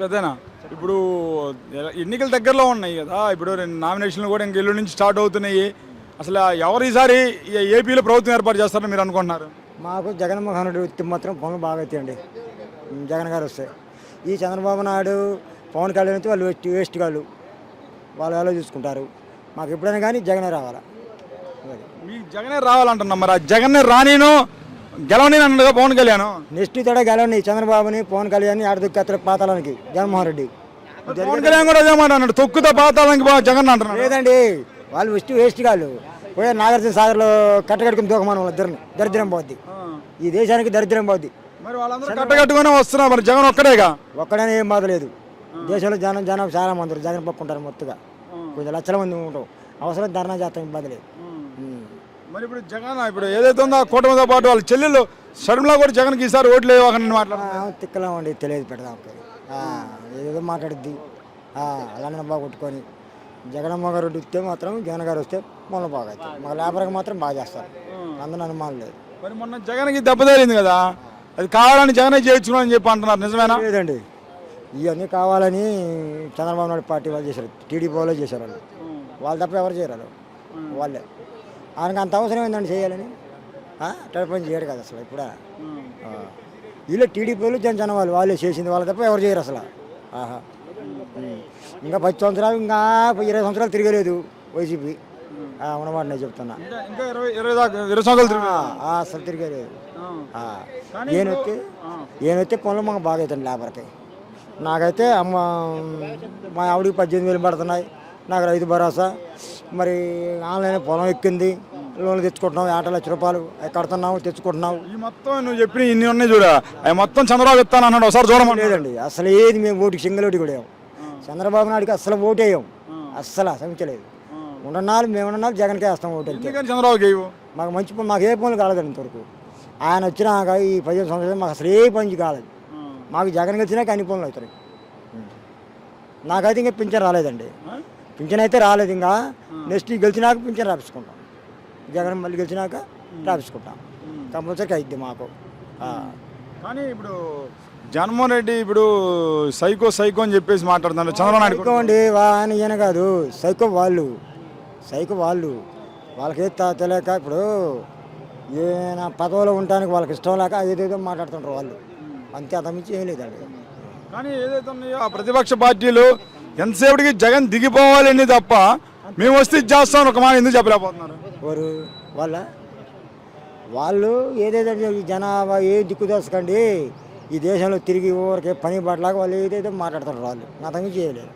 పెద్దనా? ఇప్పుడు ఎన్నికలు దగ్గరలో ఉన్నాయి కదా ఇప్పుడు నామినేషన్లు కూడా ఇంక ఎల్లుండి నుంచి స్టార్ట్ అవుతున్నాయి. అసలు ఎవరు ఈసారి ఏపీలో ప్రభుత్వం ఏర్పాటు చేస్తారని మీరు అనుకుంటున్నారు? మాకు జగన్మోహన్ రెడ్డి వస్తే మాత్రం పనులు బాగా అవుతాయండి జగన్ గారు వస్తే. ఈ చంద్రబాబు నాయుడు పవన్ కళ్యాణ్ వాళ్ళు వేస్ట్ వేస్ట్ వాళ్ళు వాళ్ళు ఎలా చూసుకుంటారు? మాకు ఎప్పుడైనా కానీ జగనే రావాలా. అది. మీ జగనే రావాలంటున్నా మరి. ఆ జగన్నే రానేను గెలవని అన్నట్టుగా పవన్ కళ్యాణ్. నెక్స్ట్ తోడ గెలవండి చంద్రబాబుని పవన్ కళ్యాణ్ ఆడదుక్కత్ర పాతాళానికి. జగన్మోహన్ రెడ్డి. పవన్ కళ్యాణ్ కూడా అదే మాట అన్నాడు. తొక్కుతో పాతాళానికి బా- జగన్ అంటున్నాడు. లేదండి వాళ్ళు వేస్ట్ వేస్ట్ కాళ్ళు. పోయే నాగార్జున సాగర్లో కట్టగట్టుకుని దూకమానం ఇద్దరిని. దరిద్రం పోద్ది. ఈ దేశానికి దరిద్రం పోద్ది. మరి వాళ్ళందరూ కట్టగట్టుకునే వస్తున్నారు మరి. జగన్ ఒక్కడేగా? ఒక్కడనే ఏం బాధ లేదు దేశంలో జనం జనం చాలా మంది. జగన్ పక్కుంటారు మొత్తగా. కొంచెం లక్షల మంది ఉంటాం అవసరం ధర్నా చేస్తాం ఇబ్బంది లేదు. మరి ఇప్పుడు జగన్ ఇప్పుడు ఏదైతే ఉందో ఆ కూటమితో పాటు వాళ్ళ చెల్లెళ్ళు షర్మిలా కూడా జగన్కి ఈసారి ఓట్లు వేయవకని మాట్లాడు ఆ, తిక్కలా ఉండి తెలియదు పెడదాం ఏదో మాట్లాడుద్ది. ఆ, అలానే బాగా కొట్టుకొని జగన్మోహన్ రెడ్డి వస్తే మాత్రం జగన్ గారు వస్తే మొన్న బాగా అవుతుంది మా లేబర్కి మాత్రం బాగా చేస్తారు. అందరూ అనుమానం లేదు. మరి మొన్న జగన్కి దెబ్బ తగిలింది కదా అది కావాలని జగనే చేయించుకున్నాను అని చెప్పి అంటున్నారు. నిజమేనా? లేదండి. ఇవన్నీ కావాలని చంద్రబాబు నాయుడు పార్టీ వాళ్ళు చేశారు. టీడీపీ వాళ్ళు చేశారు వాళ్ళు. వాళ్ళు తప్ప ఎవరు చేయరు వాళ్ళు. వాళ్ళే. ఆయనకు అంత అవసరం ఏందండి చేయాలని? అట్లా పని చేయరు కదా అసలు ఇప్పుడు? వీళ్ళు టీడీపీ వాళ్ళు జన జన వాళ్ళు వాళ్ళే చేసింది వాళ్ళు తప్ప ఎవరు చేయరు అసలు. ఆహా. ఇంకా పది సంవత్సరాలు ఇంకా ఇరవై సంవత్సరాలు తిరగలేదు వైసీపీ. ఉన్నమాట నేను చెప్తున్నా. అసలు తిరగలేదు. ఈయనొస్తే ఈయనొస్తే పనులు మాకు బాగా అవుతుంది లేబర్కి. నాకైతే అమ్మ మా ఆవిడకి పద్దెనిమిది వేలు పడుతున్నాయి. నాకు రైతు భరోసా. మరి ఆన్లైన్ పొలం ఎక్కింది. లోన్లు తెచ్చుకుంటున్నాం. ఏటా లక్ష రూపాయలు అవి కడుతున్నాము తెచ్చుకుంటున్నాం. ఈ మొత్తం నువ్వు చెప్పిన ఇన్ని ఉన్నాయి చూడ. అవి మొత్తం చంద్రబాబు ఇస్తాను అన్నాడు. ఒకసారి చూడమని లేదండి అసలు ఏది మేము ఓటుకి సింగిల్ ఓటు కూడా చంద్రబాబు నాయుడుకి అసలు ఓటు వేయం. అస్సలు సంచలేదు ఉండనాలు మేము ఉండనాలు జగన్కే వేస్తాం ఓటు చంద్రబాబుకి మాకు మంచి మాకు ఏ పనులు కాలేదండి ఇంతవరకు. ఆయన వచ్చినాక ఈ పదిహేను సంవత్సరాలు మాకు అసలు ఏ పని కాలేదు. మాకు జగన్ వచ్చినాక అన్ని పనులు అవుతాయి నాకైతే ఇంకా పింఛన్ రాలేదండి. పింఛన్ అయితే రాలేదు ఇంకా. నెక్స్ట్ గెలిచినాక పింఛన్ రాపించుకుంటాం జగన్ మళ్ళీ గెలిచినాక రాపించుకుంటాం కంపల్సరీ అయిద్ది మాకు. కానీ ఇప్పుడు జగన్మోహన్ రెడ్డి ఇప్పుడు సైకో సైకో అని చెప్పేసి మాట్లాడుతున్నాడు చంద్రబాబు అండి ఆయన ఈయన కాదు. సైకో వాళ్ళు. సైకో వాళ్ళు. వాళ్ళకి త- తెలియక ఇప్పుడు ఈయన పదవిలో ఉండడానికి వాళ్ళకి ఇష్టం లేక ఏదేదో మాట్లాడుతుంటారు వాళ్ళు. అంతే అంతమించి ఏం లేదండి కానీ ఏదైతే ఉన్నాయో ఆ ప్రతిపక్ష పార్టీలు ఎంతసేపటికి జగన్ దిగిపోవాలని తప్ప మేము వస్తే ఇది చేస్తాం ఒక మాట ఎందుకు చెప్పలేకపోతున్నారు? వారు వాళ్ళ? వాళ్ళు ఏదైతే జనాభా ఏ దిక్కు దోసకండి ఈ దేశంలో తిరిగి ఊరికే పని పడలాగా వాళ్ళు ఏదైతే మాట్లాడుతున్నారు వాళ్ళు. అంతమించి చేయలేదు.